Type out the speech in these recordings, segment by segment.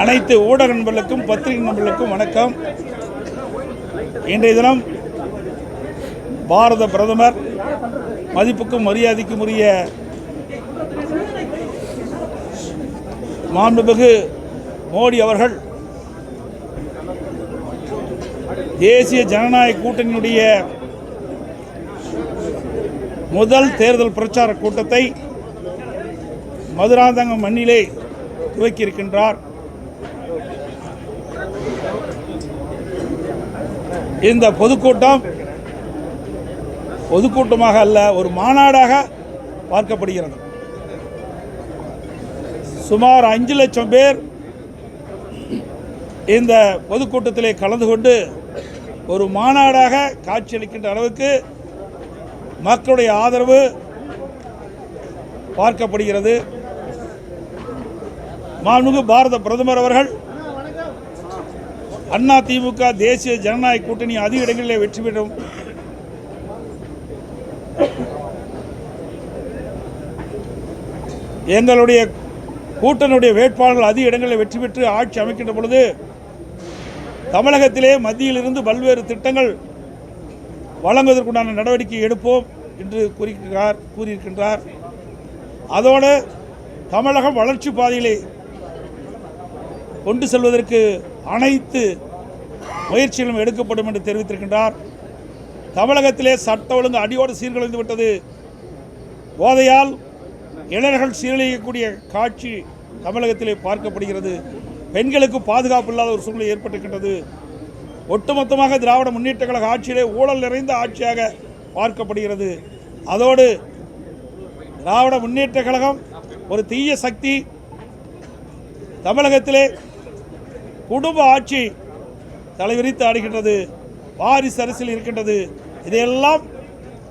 அனைத்து ஊடக நண்பர்களுக்கும் பத்திரிகை நண்பர்களுக்கும் வணக்கம். இன்றைய தினம் பாரத பிரதமர் மதிப்புக்கும் மரியாதைக்கும் உரிய மாண்புமிகு மோடி அவர்கள் தேசிய ஜனநாயக கூட்டணியுடைய முதல் தேர்தல் பிரச்சார கூட்டத்தை மதுராந்தகம் மண்ணிலே துவக்கியிருக்கின்றார். இந்த பொதுக்கூட்டம் பொதுக்கூட்டமாக அல்ல ஒரு மாநாடாக பார்க்கப்படுகிறது. சுமார் அஞ்சு லட்சம் பேர் இந்த பொதுக்கூட்டத்திலே கலந்து கொண்டு ஒரு மாநாடாக காட்சியளிக்கின்ற அளவுக்கு மக்களுடைய ஆதரவு பார்க்கப்படுகிறது. மாண்புமிகு பாரத பிரதமர் அவர்கள் அண்ணா திமுக தேசிய ஜனநாயக கூட்டணி அதிக இடங்களிலே வெற்றி பெறும். எங்களுடைய கூட்டணியுடைய வேட்பாளர்கள் அதிக இடங்களில் வெற்றி பெற்று ஆட்சி அமைக்கின்ற பொழுது தமிழகத்திலே மத்தியிலிருந்து பல்வேறு திட்டங்கள் வழங்குவதற்குண்டான நடவடிக்கை எடுப்போம் என்று கூறியிருக்கிறார் கூறியிருக்கின்றார். அதோடு தமிழகம் வளர்ச்சி பாதையிலே கொண்டு செல்வதற்கு அனைத்து முயற்சிகளும் எடுக்கப்படும் என்று தெரிவித்திருக்கின்றார். தமிழகத்திலே சட்ட ஒழுங்கு அடியோடு சீர்குலைந்து விட்டது. போதையால் இளைஞர்கள் சீரழியக்கூடிய காட்சி தமிழகத்திலே பார்க்கப்படுகிறது. பெண்களுக்கு பாதுகாப்பு இல்லாத ஒரு சூழ்நிலை ஏற்பட்டிருக்கின்றது. ஒட்டுமொத்தமாக திராவிட முன்னேற்ற கழக ஆட்சியிலே ஊழல் நிறைந்த ஆட்சியாக பார்க்கப்படுகிறது. அதோடு திராவிட முன்னேற்ற கழகம் ஒரு தீய சக்தி. தமிழகத்திலே குடும்ப ஆட்சி தலைவிரித்து ஆடுகின்றது வாரிசு அரசியல் இருக்கின்றது. இதையெல்லாம்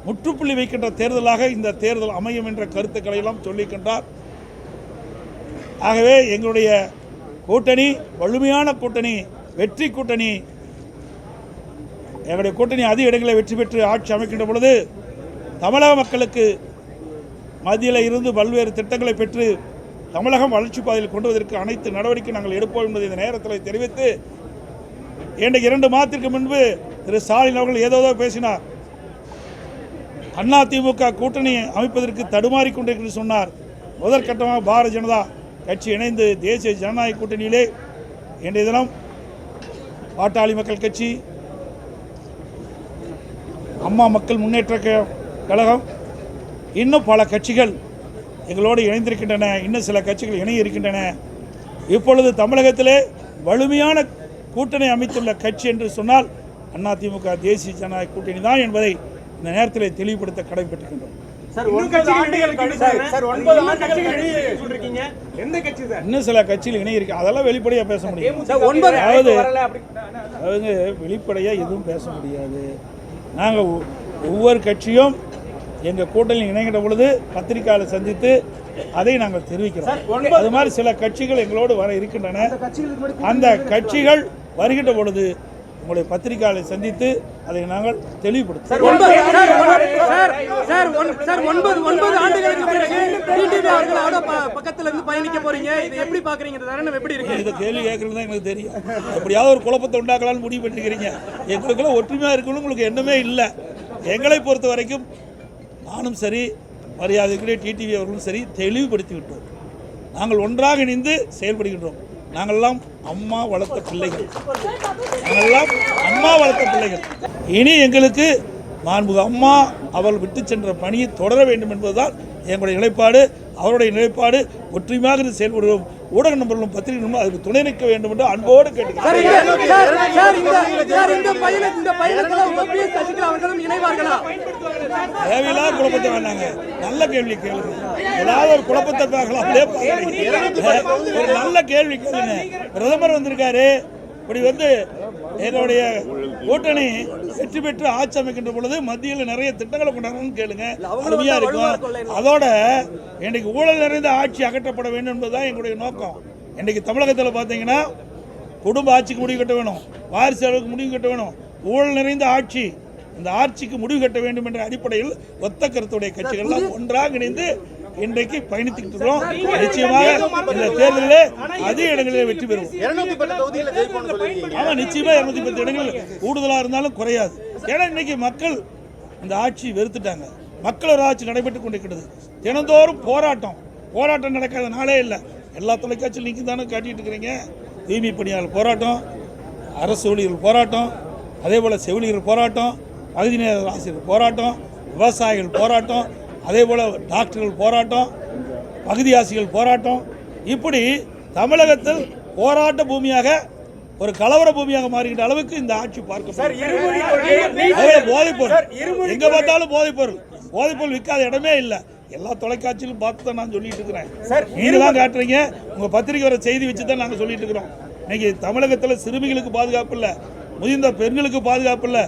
முற்றுப்புள்ளி வைக்கின்ற தேர்தலாக இந்த தேர்தல் அமையும் என்ற கருத்துக்களை எல்லாம் சொல்லிக்கின்றார். ஆகவே எங்களுடைய கூட்டணி வலிமையான கூட்டணி வெற்றி கூட்டணி எங்களுடைய கூட்டணி அதிக இடங்களில் வெற்றி பெற்று ஆட்சி அமைக்கின்ற பொழுது தமிழக மக்களுக்கு மத்தியில் இருந்து பல்வேறு திட்டங்களை பெற்று தமிழகம் வளர்ச்சி பாதையில் கொண்டு வருவதற்கு அனைத்து நடவடிக்கை நாங்கள் எடுப்போம் என்பதை இந்த நேரத்தில் தெரிவித்து இன்றைக்கு இரண்டு மாதத்திற்கு முன்பு திரு ஸ்டாலின் அவர்கள் ஏதோதோ பேசினார். அண்ணா திமுக கூட்டணி அமைப்பதற்கு தடுமாறி கொண்டிருக்கிறது சொன்னார். முதற்கட்டமாக பாரதிய ஜனதா கட்சி இணைந்து தேசிய ஜனநாயக கூட்டணியிலே இன்றைய தினம் பாட்டாளி மக்கள் கட்சி அம்மா மக்கள் முன்னேற்ற கழகம் இன்னும் பல கட்சிகள் எங்களோடு இணைந்திருக்கின்றன. இன்னும் சில கட்சிகள் இணைய இருக்கின்றன இப்பொழுது தமிழகத்திலே வலிமையான கூட்டணி அமைத்துள்ள கட்சி என்று சொன்னால் அதிமுக தேசிய ஜனநாயக கூட்டணி தான் என்பதை இந்த நேரத்தில் தெளிவுபடுத்த சார் இன்னும் சில கட்சியில் இருக்கு அதெல்லாம் வெளிப்படையாக பேச முடியும். அதாவது வரல அப்படி அவங்க வெளிப்படையாக எதுவும் பேச முடியாது. நாங்கள் ஒவ்வொரு கட்சியும் எங்கள் கூட்டணியில் இணைகின்ற பொழுது பத்திரிக்கையாளர் சந்தித்து அதை நாங்கள் தெரிவிக்கிறோம். அது மாதிரி சில கட்சிகள் எங்களோடு வர இருக்கின்றன. அந்த கட்சிகள் வருகின்ற பொழுது உங்களுடைய பத்திரிக்கையாளரை சந்தித்து அதை நாங்கள் தெளிவுபடுத்தும் கேள்வி கேட்கறது எங்களுக்கு தெரியும். எப்படியாவது ஒரு குழப்பத்தை உண்டாக்கலாம்னு முடிவு பண்ணிக்கிறீங்க. எங்களுக்கெல்லாம் ஒற்றுமையாக இருக்கணும்னு உங்களுக்கு எண்ணமே இல்லை. எங்களை பொறுத்த வரைக்கும் நானும் சரி மரியாதைக்குரிய டிடிவி அவர்களும் சரி தெளிவுபடுத்தி விட்டோம் நாங்கள் ஒன்றாக இணைந்து செயல்படுகின்றோம். நாங்கள்லாம் அம்மா வளர்த்த பிள்ளைகள். நாங்கள்லாம் அம்மா வளர்த்த பிள்ளைகள். இனி எங்களுக்கு மாண்புகு அம்மா அவள் விட்டு சென்ற பணியை தொடர வேண்டும் என்பதுதான் எங்களுடைய நிலைப்பாடு. அவருடைய நிலைப்பாடு. ஒற்றுமையாக இருந்து செயல்படுவோம் ஊடக நம்பர்களும் பத்திரிகை நம்பர்களும் அதுக்கு துணை நிற்க வேண்டும் என்று அன்போடு தேவையில்லாத குழப்பத்தை வேண்டாங்க. நல்ல கேள்வி கேளுங்க. ஏதாவது ஒரு குழப்பத்தை பார்க்கலாம். ஒரு நல்ல கேள்வி கேளுங்க. பிரதமர் வந்திருக்காரு. இப்படி வந்து எங்களுடைய கூட்டணி வெற்றி பெற்று ஆட்சி அமைக்கின்ற பொழுது மத்தியில் நிறைய திட்டங்களை கொண்டாடணும்னு கேளுங்க. அருமையா இருக்கும். அதோட இன்னைக்கு ஊழல் நிறைந்த ஆட்சி அகற்றப்பட வேண்டும் என்பதுதான் எங்களுடைய நோக்கம். இன்னைக்கு தமிழகத்தில் பார்த்தீங்கன்னா குடும்ப ஆட்சிக்கு முடிவு கட்ட வேணும். வாரிசு அளவுக்கு முடிவு கட்ட வேணும். ஊழல் நிறைந்த ஆட்சி இந்த ஆட்சிக்கு முடிவு கட்ட வேண்டும் என்ற அடிப்படையில் ஒத்த கருத்துடைய கட்சிகள்லாம் ஒன்றாக இணைந்து இன்றைக்கு பயணித்துக்கிட்டு இருக்கிறோம் நிச்சயமாக இந்த தேர்தலிலே அதிக இடங்களிலே வெற்றி பெறுவோம். இருநூத்தி பத்து தொகுதியில ஜெயிப்போம்னு சொல்லிருக்கீங்க ஆமா நிச்சயமா இருநூத்தி பத்து இடங்கள் கூடுதலா இருந்தாலும் குறையாது. ஏன்னா இன்னைக்கு மக்கள் இந்த ஆட்சி வெறுத்துட்டாங்க. மக்கள் ஒரு ஆட்சி நடைபெற்றுக் கொண்டிருக்கிறது. தினந்தோறும் போராட்டம். போராட்டம் நடக்காத நாளே இல்லை. எல்லா தொலைக்காட்சியும் நீங்க தானே காட்டிட்டு இருக்கிறீங்க. தூய்மை பணியாளர் போராட்டம் அரசு ஊழியர்கள் போராட்டம் அதே போல் செவிலியர்கள் போராட்டம் பகுதி நேர ஆசிரியர் போராட்டம் விவசாயிகள் போராட்டம் அதே போல் டாக்டர்கள் போராட்டம் பகுதி ஆசிரியர்கள் போராட்டம். இப்படி தமிழகத்தில் போராட்ட பூமியாக ஒரு கலவர பூமியாக மாறுகின்ற அளவுக்கு இந்த ஆட்சி பார்க்க போதைப் பொருள். எங்க பார்த்தாலும் போதைப் பொருள். போதைப் பொருள் விற்காத இடமே இல்லை. எல்லா தொலைக்காட்சியிலும் பார்த்து தான் நான் சொல்லிட்டு இருக்கிறேன். நீங்க தான் காட்டுறீங்க. உங்க பத்திரிக்கை வர செய்தி வச்சு தான் நாங்கள் சொல்லிட்டு இருக்கிறோம். இன்னைக்கு தமிழகத்தில் சிறுமிகளுக்கு பாதுகாப்பு இல்லை. முதிர்ந்த பெண்களுக்கு பாதுகாப்பு இல்லை.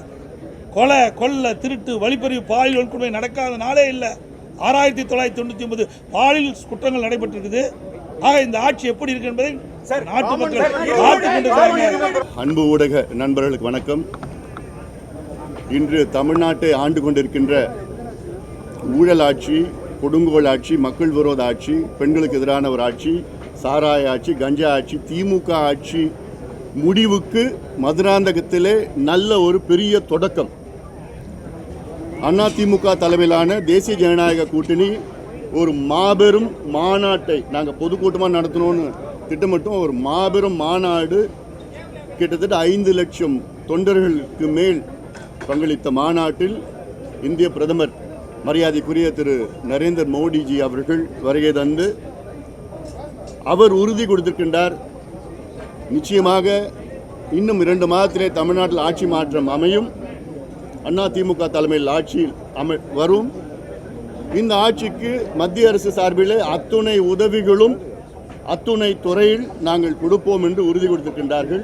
கொலை கொள்ளை திருட்டு வழிப்பறிவு பாலியல் வன்கொடுமை நடக்காத நாளே இல்லை. ஆறாயிரத்தி தொள்ளாயிரத்தி தொண்ணூற்றி ஒன்பது பாலியல் குற்றங்கள் நடைபெற்றிருக்குது. ஆக இந்த ஆட்சி எப்படி இருக்கு என்பதை நாட்டு மக்கள் அன்பு ஊடக நண்பர்களுக்கு வணக்கம். இன்று தமிழ்நாட்டை ஆண்டு கொண்டிருக்கின்ற ஊழல் ஆட்சி கொடுங்கோல் ஆட்சி மக்கள் விரோத ஆட்சி பெண்களுக்கு எதிரான ஒரு ஆட்சி சாராய ஆட்சி கஞ்சா ஆட்சி திமுக ஆட்சி முடிவுக்கு மதுராந்தகத்திலே நல்ல ஒரு பெரிய தொடக்கம். அதிமுக தலைமையிலான தேசிய ஜனநாயக கூட்டணி ஒரு மாபெரும் மாநாட்டை நாங்கள் பொதுக்கூட்டமாக நடத்தணும்னு திட்டமிட்டோம். ஒரு மாபெரும் மாநாடு கிட்டத்தட்ட ஐந்து லட்சம் தொண்டர்களுக்கு மேல் பங்களித்த மாநாட்டில் இந்திய பிரதமர் மரியாதைக்குரிய திரு நரேந்திர மோடிஜி அவர்கள் வருகை தந்து அவர் உறுதி கொடுத்திருக்கின்றார். நிச்சயமாக இன்னும் இரண்டு மாதத்திலே தமிழ்நாட்டில் ஆட்சி மாற்றம் அமையும். அண்ணா திமுக தலைமையில் ஆட்சியில் அமை வரும். இந்த ஆட்சிக்கு மத்திய அரசு சார்பில் அத்துணை உதவிகளும் அத்துணை துறையில் நாங்கள் கொடுப்போம் என்று உறுதி கொடுத்திருக்கின்றார்கள்.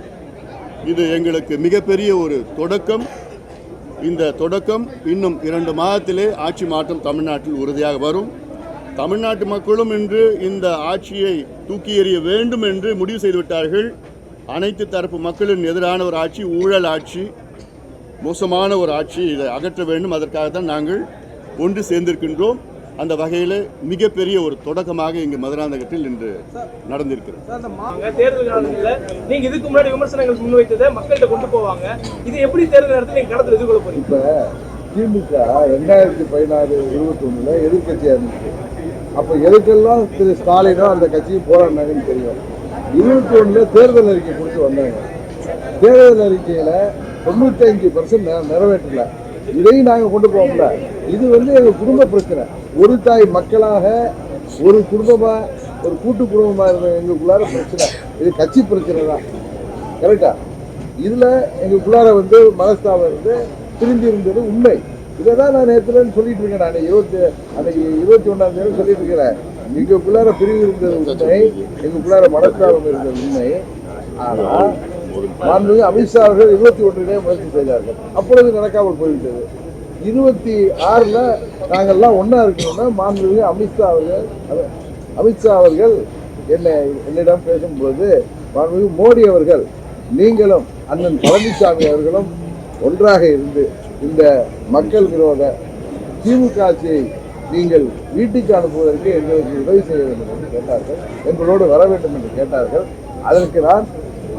இது எங்களுக்கு மிகப்பெரிய ஒரு தொடக்கம். இந்த தொடக்கம் இன்னும் இரண்டு மாதத்திலே ஆட்சி மாற்றம் தமிழ்நாட்டில் உறுதியாக வரும். தமிழ்நாட்டு மக்களும் இன்று இந்த ஆட்சியை தூக்கி எறிய வேண்டும் என்று முடிவு செய்துவிட்டார்கள். அனைத்து தரப்பு மக்களின் எதிரான ஒரு ஆட்சி ஊழல் ஆட்சி. மோசமான ஒரு ஆட்சி இதை அகற்ற வேண்டும். அதற்காக தான் நாங்கள் ஒன்று சேர்ந்திருக்கின்றோம். அந்த வகையில் மிகப்பெரிய ஒரு தொடக்கமாக இங்கு மதுராந்தகத்தில் இன்று நடந்திருக்கிறது. வாங்க. தேர்தல் காலத்துல நீங்க இதுக்கு முன்னாடி விமர்சனங்கள் முன்வைத்ததை மக்கள்கிட்ட கொண்டு போவாங்க. இது எப்படி தேர்தல் நேரத்தில் நீங்க களத்தில் எதிர்கொள்ள போறீங்க? இப்ப திமுக ரெண்டாயிரத்தி பதினாறு இருபத்தி ஒண்ணுல எதிர்கட்சியா இருந்துச்சு. அப்ப எதுக்கெல்லாம் திரு ஸ்டாலினோ அந்த கட்சியும் போராடினாங்கன்னு தெரியும். இருபத்தி ஒண்ணுல தேர்தல் அறிக்கை கொடுத்து வந்தாங்க. தேர்தல் அறிக்கையில தொண்ணூத்தஞ்சு பர்சன்ட் நிறைவேற்றல. இதையும் நாங்கள் கொண்டு போகல. இது வந்து எங்கள் குடும்ப பிரச்சனை. ஒரு தாய் மக்களாக ஒரு குடும்பமாக ஒரு கூட்டு குடும்பமாக இருந்த எங்களுக்குள்ளார பிரச்சனை. இது கட்சி பிரச்சனை தான். கரெக்டா இதில் எங்களுக்குள்ளார வந்து மனஸ்தாபம் இருந்து திரும்பி இருந்தது உண்மை. இதை தான் நான் நேற்றுலன்னு சொல்லிட்டு இருக்கேன் நான். இருபத்தி அன்னைக்கு இருபத்தி ஒன்றாம் தேதி சொல்லிட்டு இருக்கிறேன். எங்களுக்குள்ளார பிரிவு இருந்தது உண்மை. எங்களுக்குள்ளார மனஸ்தாபம் இருந்தது உண்மை. ஆனால் மாண்புமிகு அமித்ஷா அவர்கள் இருபத்தி ஒன்றிலே முயற்சி செய்தார்கள். அப்பொழுது நடக்காமல் போய்விட்டது. இருபத்தி ஆறில் நாங்கள்லாம் ஒன்றா இருக்கணும்னா மாண்புமிகு அமித்ஷா அவர்கள் அமித்ஷா அவர்கள் என்னை என்னிடம் பேசும்பொழுது மாண்புமிகு மோடி அவர்கள் நீங்களும் அண்ணன் பழனிசாமி அவர்களும் ஒன்றாக இருந்து இந்த மக்கள் விரோத திமுக ஆட்சியை நீங்கள் வீட்டுக்கு அனுப்புவதற்கு எங்களுக்கு உதவி செய்ய வேண்டும் என்று கேட்டார்கள். எங்களோடு வர வேண்டும் என்று கேட்டார்கள். அதற்கு நான்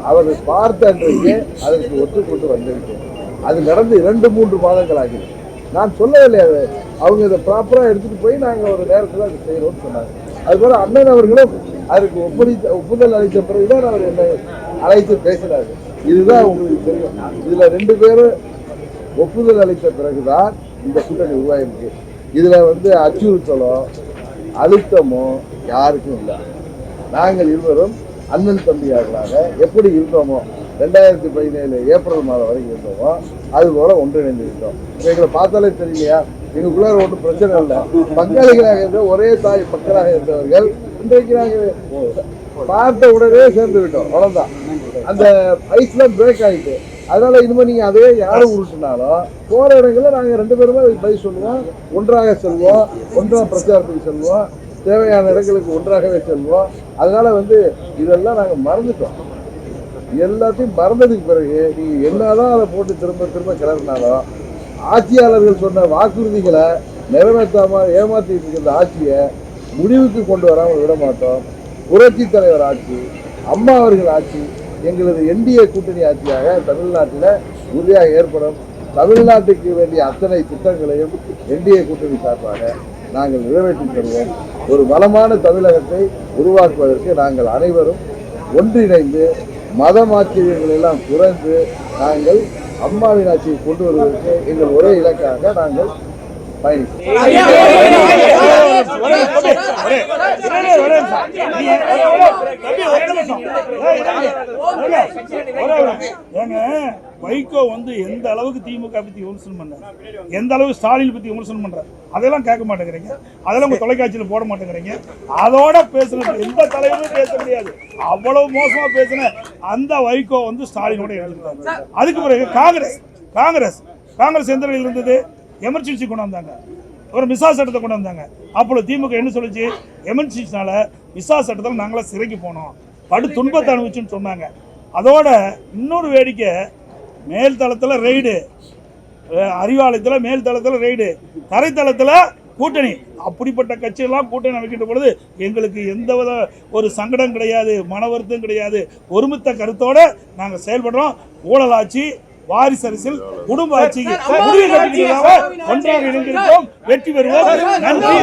அவர்கள் பார்த்த அன்றைக்கே அதற்கு ஒத்துக்கொண்டு வந்திருக்கேன் அது நடந்து இரண்டு மூன்று மாதங்கள் ஆகிறது நான் சொல்லவில்லை அதை. அவங்க இதை ப்ராப்பராக எடுத்துகிட்டு போய் நாங்கள் ஒரு நேரத்தில் அதை செய்கிறோம்னு சொன்னாங்க. அதுபோல் அண்ணன் அவர்களும் அதற்கு ஒப்பளித்த ஒப்புதல் அளித்த பிறகுதான் அவர் என்னை அழைத்து பேசினார். இதுதான் உங்களுக்கு தெரியும். இதில் ரெண்டு பேரும் ஒப்புதல் அளித்த பிறகுதான் இந்த கூட்டணி உருவாயிருக்கு. இதில் வந்து அச்சுறுத்தலோ அழுத்தமோ யாருக்கும் இல்லை. நாங்கள் இருவரும் அண்ணன் தம்பியார்களாக எப்படி இருந்தோமோ ரெண்டாயிரத்தி பதினேழு ஏப்ரல் மாதம் வரைக்கும் இருந்தோமோ அதுபோல் ஒன்றிணைந்து இருந்தோம் எங்களை பார்த்தாலே தெரியலையா? எங்களுக்குள்ள ஒன்றும் பிரச்சனை இல்லை. பங்காளிகளாக இருந்த ஒரே தாய் மக்களாக இருந்தவர்கள் இன்றைக்கு நாங்கள் பார்த்த உடனே சேர்ந்து விட்டோம். அவ்வளவுதான். அந்த ஐஸ்லாம் பிரேக் ஆகிட்டு அதனால இனிமேல் நீங்கள் அதே யாரும் உருட்டினாலும் போற இடங்களில் நாங்கள் ரெண்டு பேருமே பதில் சொல்லுவோம். ஒன்றாக செல்வோம். ஒன்றாக பிரச்சாரத்துக்கு செல்வோம். தேவையான இடங்களுக்கு ஒன்றாகவே செல்வோம். அதனால் வந்து இதெல்லாம் நாங்கள் மறந்துட்டோம். எல்லாத்தையும் மறந்ததுக்கு பிறகு நீங்க என்னதான் அதை போட்டு திரும்ப திரும்ப கிளறினாலும் ஆட்சியாளர்கள் சொன்ன வாக்குறுதிகளை நிறைவேற்றாமல் ஏமாற்றிட்டு இருக்கிற ஆட்சியை முடிவுக்கு கொண்டு வராமல் விட மாட்டோம். புரட்சி தலைவர் ஆட்சி அம்மா அவர்கள் ஆட்சி எங்களது என்டிஏ கூட்டணி ஆட்சியாக தமிழ்நாட்டில் உறுதியாக ஏற்படும். தமிழ்நாட்டுக்கு வேண்டிய அத்தனை திட்டங்களையும் என்டிஏ கூட்டணி சார்பாக நாங்கள் நிறைவேற்றி தருவோம். ஒரு வளமான தமிழகத்தை உருவாக்குவதற்கு நாங்கள் அனைவரும் ஒன்றிணைந்து மதமாச்சரியங்கள் எல்லாம் குறைந்து நாங்கள் அம்மாவின் ஆட்சியை கொண்டு வருவதற்கு எங்கள் ஒரே இலக்காக நாங்கள் பயணிக்கிறோம் வைகோ வந்து எந்த அளவுக்கு திமுக பத்தி விமர்சனம் பண்ணார்? எந்த அளவுக்கு ஸ்டாலின் பத்தி விமர்சனம் பண்றாரு? அதெல்லாம் கேட்க மாட்டேங்கிறீங்க. அதெல்லாம் உங்க தொலைக்காட்சியில போட மாட்டேங்கிறீங்க. அதோட பேசுன எந்த தலைவரும் பேச முடியாது. அவ்வளவு மோசமா பேசின அந்த வைகோ வந்து ஸ்டாலினோட எழுதிருக்காங்க அதுக்கு பிறகு காங்கிரஸ் காங்கிரஸ் காங்கிரஸ் எந்த நிலையில் இருந்தது எமர்ஜென்சி கொண்டு வந்தாங்க. ஒரு விசா சட்டத்தை கொண்டு வந்தாங்க. அப்பொழுது திமுக என்ன சொல்லுச்சு? எமர்ஜென்சினால விசா சட்டத்தில் நாங்களாம் சிறைக்கு போனோம். படு துன்பத்தை அனுபவிச்சுன்னு சொன்னாங்க. அதோட இன்னொரு வேடிக்கை மேல் தளத்தில் ரெய்டு அறிவாலயத்தில் மேல் தளத்தில் ரெய்டு. தரைத்தளத்தில் கூட்டணி. அப்படிப்பட்ட கட்சியெல்லாம் கூட்டணி அமைக்கின்ற பொழுது எங்களுக்கு எந்த வித ஒரு சங்கடம் கிடையாது மன வருத்தம் கிடையாது. ஒருமித்த கருத்தோட நாங்கள் செயல்படுறோம். ஊழல் ஆட்சி வாரிசு அரசியல் குடும்ப ஆட்சிக்கு ஒன்றாக இணைந்திருக்கோம் வெற்றி பெறுவோம். நன்றி.